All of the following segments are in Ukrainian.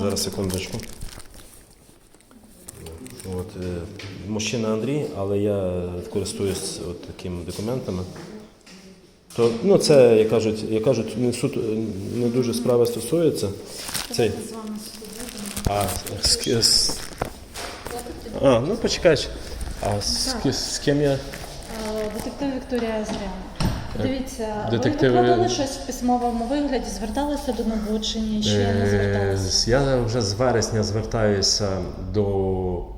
Зараз секундочку. От, е, мужчина Андрій, але я користуюсь от такими документами. То, ну, це, як кажуть, як кажуть, не, суд, не дуже справи стосується. Це, З вами а, з, з, а, ну почекай. А з, ки- з ким я? Е, Детектив Вікторія Зряна. Дивіться, детективи- ви викладали щось в письмовому вигляді, зверталися до НАБУ чи ні, ще не Е, зверталися? Я вже з вересня звертаюся до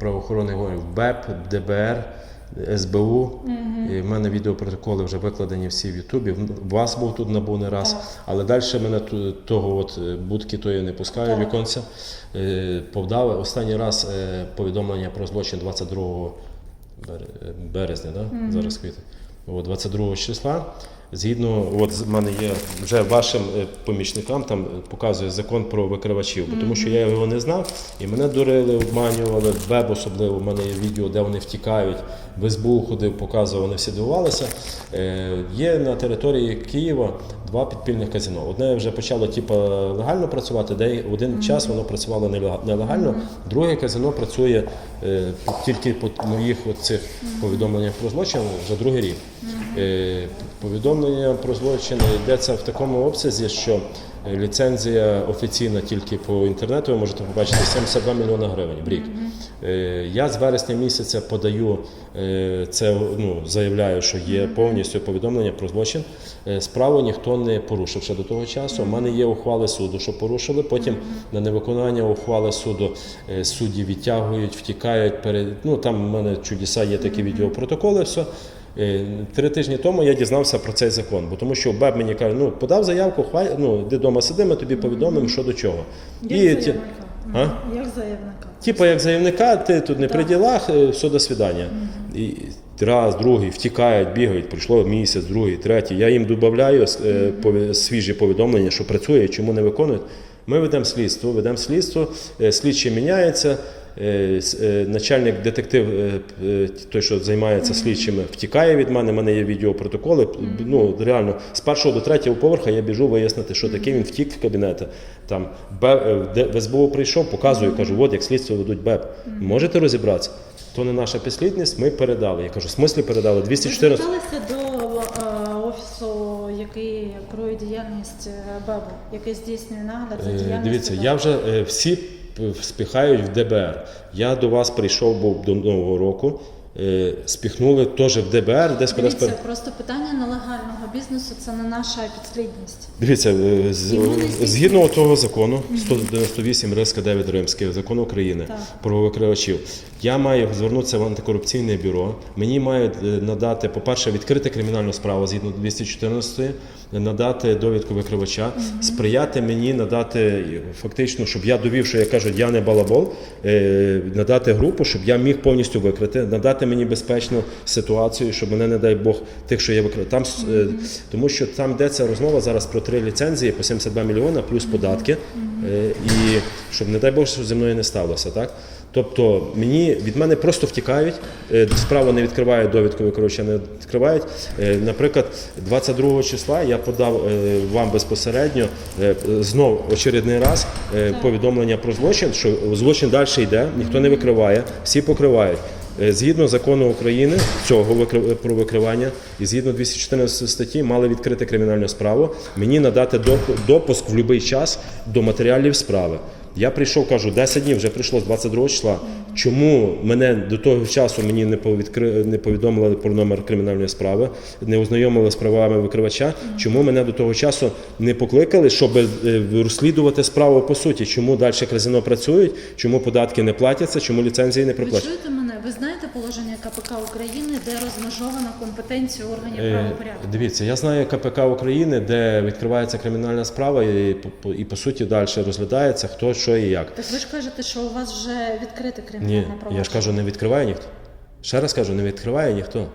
правоохоронних органів БЕП, ДБР, СБУ. І в мене відеопротоколи вже викладені всі в Ютубі. Вас був тут набув не раз, Так. але далі мене того от е, будки тої не пускаю віконця. Е, Повдали останній раз повідомлення про злочин 22 березня, да? зараз квітень. От, 22 числа. Згідно, от з мене є вже вашим е, помічникам там е, показує закон про викривачів, бо тому що я його не знав, і мене дурили, обманювали, веб особливо. У мене є відео, де вони втікають. В СБУ ходив, показував, вони всі дивувалися. Е, є на території Києва два підпільних казино. Одне вже почало типу, легально працювати, де один час воно працювало нелега- нелегально. Друге казино працює е, тільки по моїх цих повідомленнях про злочин вже другий рік. Е, повідомлення про злочин йдеться в такому обсязі, що е, ліцензія офіційна тільки по інтернету, ви можете побачити 72 мільйона гривень в рік. Е, Я з вересня місяця подаю е, це, ну, заявляю, що є повністю повідомлення про злочин. Справу ніхто не порушив ще до того часу. У мене є ухвали суду, що порушили. Потім на невиконання ухвали суду судді відтягують, втікають. Перед... Ну, там в мене чудеса є такі відеопротоколи. Все. Е, Три тижні тому я дізнався про цей закон, бо тому що БЕБ мені каже, ну подав заявку, хвай, ну, де вдома сиди, ми тобі повідомимо, що до чого. Як І, ті- заявника. А? Як заявника. Типа як заявника, ти тут не при ділах, е, все до свидання. І раз, другий, втікають, бігають, пройшло місяць, другий, третій. Я їм додаю е, свіжі повідомлення, що працює, чому не виконують. Ми ведемо слідство, ведемо слідство, слідчий міняється. Е, е, Начальник детектив, е, той, що займається слідчими, втікає від мене. У мене є відеопротоколи. Ну реально з першого до третього поверха я біжу вияснити, що таке. Він втік в кабінети. Там в СБУ прийшов, показую, кажу, от як слідство ведуть БЕП. Можете розібратися? То не наша підслідність, ми передали. Я кажу, в смислі передали Ви 214. зверталися до офісу, який крує діяльність БЕБу, який здійснює нагляд за діяльністю Дивіться, я вже всі спіхають в ДБР. Я до вас прийшов був до Нового року. е, Спіхнули теж в ДБР, десь кудись. Дивіться, просто питання нелегального бізнесу це не наша підслідність. Дивіться, е, з- здійснюють- згідно того закону 198 риска 9 Римський, закон України Так. про викривачів, я маю звернутися в антикорупційне бюро. Мені мають е, надати, по-перше, відкрити кримінальну справу згідно 214, надати довідку викривача, сприяти мені надати фактично, щоб я довів, що я кажу, я не балабол, е, надати групу, щоб я міг повністю викрити, надати мені безпечну ситуацію, щоб мене, не дай Бог, тих, що я викрив. Там е, тому що там йдеться розмова зараз про три ліцензії по 72 мільйона плюс податки. Е, І щоб не дай Бог, що зі мною не сталося, так? Тобто мені від мене просто втікають, е, справу не відкривають, довідку викривача не відкривають. Наприклад, 22 числа я подав е, вам безпосередньо е, знов очередний раз повідомлення про злочин, що злочин далі йде, ніхто не викриває, всі покривають. Згідно закону України цього про викривання і згідно 214 статті мали відкрити кримінальну справу, мені надати допуск в будь-який час до матеріалів справи. Я прийшов, кажу, 10 днів вже прийшло з 22 числа. Чому мене до того часу мені не повідкри... не повідомили про номер кримінальної справи, не ознайомили з правами викривача? Чому мене до того часу не покликали, щоб е, розслідувати справу по суті? Чому далі казино працюють? Чому податки не платяться? Чому ліцензії не мене? Ви знаєте положення КПК України, де розмежована компетенція органів Е, правопорядку? Дивіться, я знаю КПК України, де відкривається кримінальна справа, і і по суті далі розглядається хто, що і як. Так ви ж кажете, що у вас вже відкрите Ні, кримінальне провадження. я ж кажу, не відкриває ніхто. Ще раз кажу, не відкриває ніхто.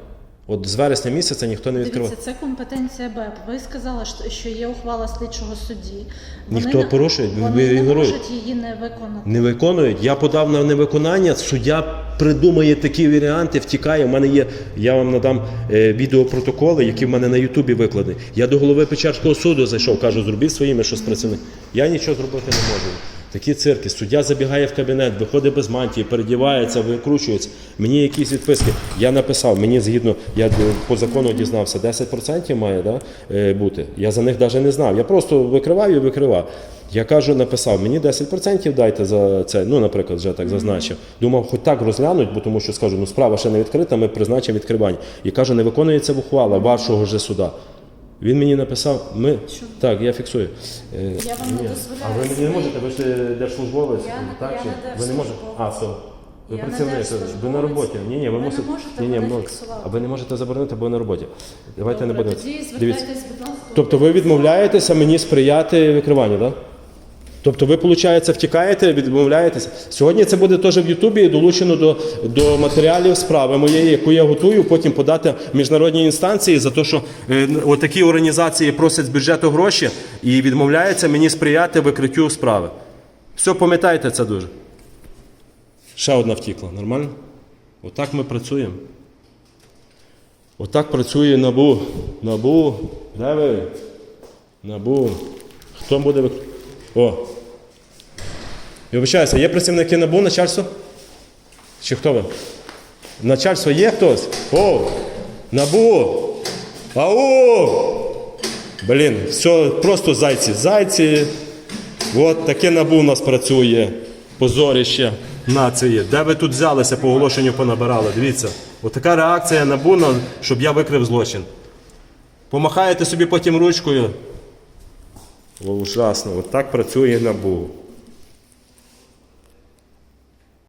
От з вересня місяця ніхто не відкриває. Дивіться, це компетенція БЕП. Ви сказали, що- є ухвала слідчого судді. Ніхто не- порушує, вони не можуть її не виконати. Не виконують. Я подав на невиконання. Суддя придумає такі варіанти, втікає. У мене є. Я вам надам е, відеопротоколи, які в мене на Ютубі викладені. Я до голови Печерського суду зайшов, кажу, зробіть своїми щось працівник. Я нічого зробити не можу. Такі цирки. Суддя забігає в кабінет, виходить без мантії, передівається, викручується. Мені якісь відписки. Я написав, мені згідно, я по закону дізнався, 10% має да, е, бути. Я за них навіть не знав. Я просто викривав і викривав. Я кажу, написав, мені 10% дайте за це. Ну, наприклад, вже так зазначив. Думав, хоч так розглянуть, бо тому що скажу, ну справа ще не відкрита, ми призначимо відкривання. І кажу, не виконується ухвала вашого ж суда. Він мені написав, ми так, я фіксую. Е, Я вам не дозволяю А ви мені не можете, ви ж е, держслужбовець, Я не- так я чи не ви не можете? А, все. Ви Я не працівник, ви на держслужбовець. роботі. Ні, ні, ви, Ви не мусите. можете ні, ні, мене ну, фіксувати. а ви не можете заборонити, бо ви на роботі. Давайте не будемо. Тоді звертайтесь, будь ласка. Тобто ви відмовляєтеся мені сприяти викриванню, так? Тобто ви, виходить, втікаєте, відмовляєтеся. Сьогодні це буде теж в Ютубі долучено до, до матеріалів справи моєї, яку я готую, потім подати в міжнародні інстанції за те, що е, отакі організації просять з бюджету гроші і відмовляються мені сприяти викриттю справи. Все, пам'ятайте це дуже. Ще одна втікла, нормально? Отак ми працюємо. Отак працює набу. Набу. Де ви? Набу. Хто буде вик... О. Я вибачаюся, є працівники набу, начальство? Чи хто ви? Начальство є хтось? О! Набу! Ау! Блін, все, просто зайці. Зайці. От таке набу у нас працює. Позорище нації. Де ви тут взялися по оголошенню понабирали? Дивіться. От така реакція набу, щоб я викрив злочин. Помахаєте собі потім ручкою. О, ужасно, от так працює набу.